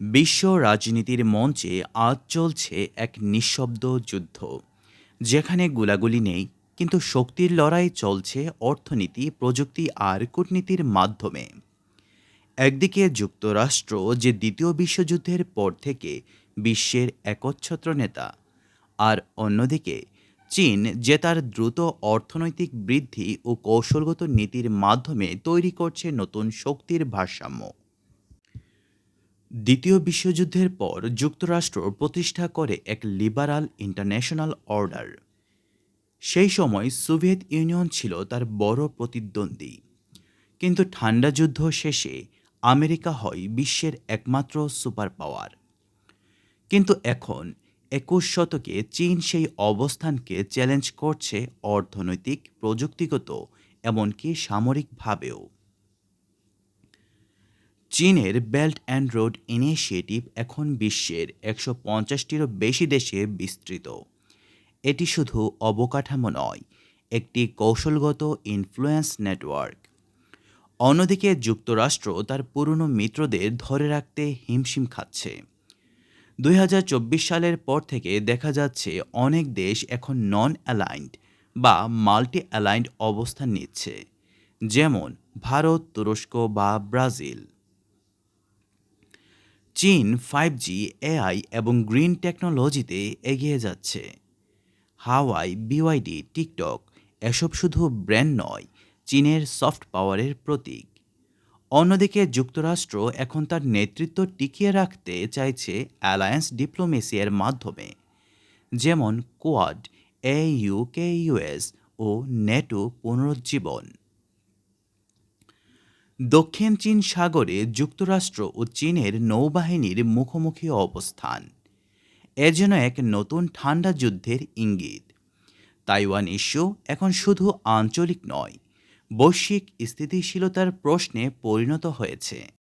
বিশ্ব রাজনীতির মঞ্চে আজ চলছে এক নিঃশব্দ যুদ্ধ। যেখানে গোলাগুলি নেই, কিন্তু শক্তির লড়াই চলছে অর্থনীতি, প্রযুক্তি আর কূটনীতির মাধ্যমে। একদিকে যুক্তরাষ্ট্র যে দ্বিতীয় বিশ্বযুদ্ধের পর থেকে বিশ্বের একচ্ছত্র নেতা, আর অন্যদিকে চীন যে তার দ্রুত অর্থনৈতিক বৃদ্ধি ও কৌশলগত নীতির মাধ্যমে তৈরি করছে নতুন শক্তির ভারসাম্য। দ্বিতীয় বিশ্বযুদ্ধের পর যুক্তরাষ্ট্র প্রতিষ্ঠা করে এক লিবারাল ইন্টারন্যাশনাল অর্ডার। সেই সময় সোভিয়েত ইউনিয়ন ছিল তার বড় প্রতিদ্বন্দ্বী। কিন্তু ঠান্ডা যুদ্ধ শেষে আমেরিকা হয় বিশ্বের একমাত্র সুপার পাওয়ার কিন্তু এখন একুশ শতকে চীন সেই অবস্থানকে চ্যালেঞ্জ করছে অর্থনৈতিক, প্রযুক্তিগত, এমনকি সামরিকভাবেও চীনের বেল্ট অ্যান্ড রোড ইনিশিয়েটিভ এখন বিশ্বের একশো পঞ্চাশটিরও বেশি দেশে বিস্তৃত। এটি শুধু অবকাঠামো নয়, একটি কৌশলগত ইনফ্লুয়েন্স নেটওয়ার্ক অন্যদিকে যুক্তরাষ্ট্র তার পুরনো মিত্রদের ধরে রাখতে হিমশিম খাচ্ছে। দুই হাজার চব্বিশ সালের পর থেকে দেখা যাচ্ছে অনেক দেশ এখন নন অ্যালাইন্ড বা মাল্টি অ্যালাইন্ড অবস্থান নিচ্ছে, যেমন ভারত, তুরস্ক বা ব্রাজিল। চীন ফাইভ জি এআই এবং গ্রিন টেকনোলজিতে এগিয়ে যাচ্ছে। হাওয়াই বিওয়াইডি টিকটক এসব শুধু ব্র্যান্ড নয়, চীনের সফট পাওয়ারের প্রতীক। অন্যদিকে যুক্তরাষ্ট্র এখন তার নেতৃত্ব টিকিয়ে রাখতে চাইছে অ্যালায়েন্স ডিপ্লোমেসির মাধ্যমে। যেমন কোয়াড এ ইউকে ইউএস ও নেটো পুনরুজ্জীবন। দক্ষিণ চীন সাগরে যুক্তরাষ্ট্র ও চীনের নৌবাহিনীর মুখোমুখি অবস্থান। এ যেন এক নতুন ঠান্ডা যুদ্ধের ইঙ্গিত। তাইওয়ান ইস্যু এখন শুধু আঞ্চলিক নয়, বৈশ্বিক স্থিতিশীলতার প্রশ্নে পরিণত হয়েছে।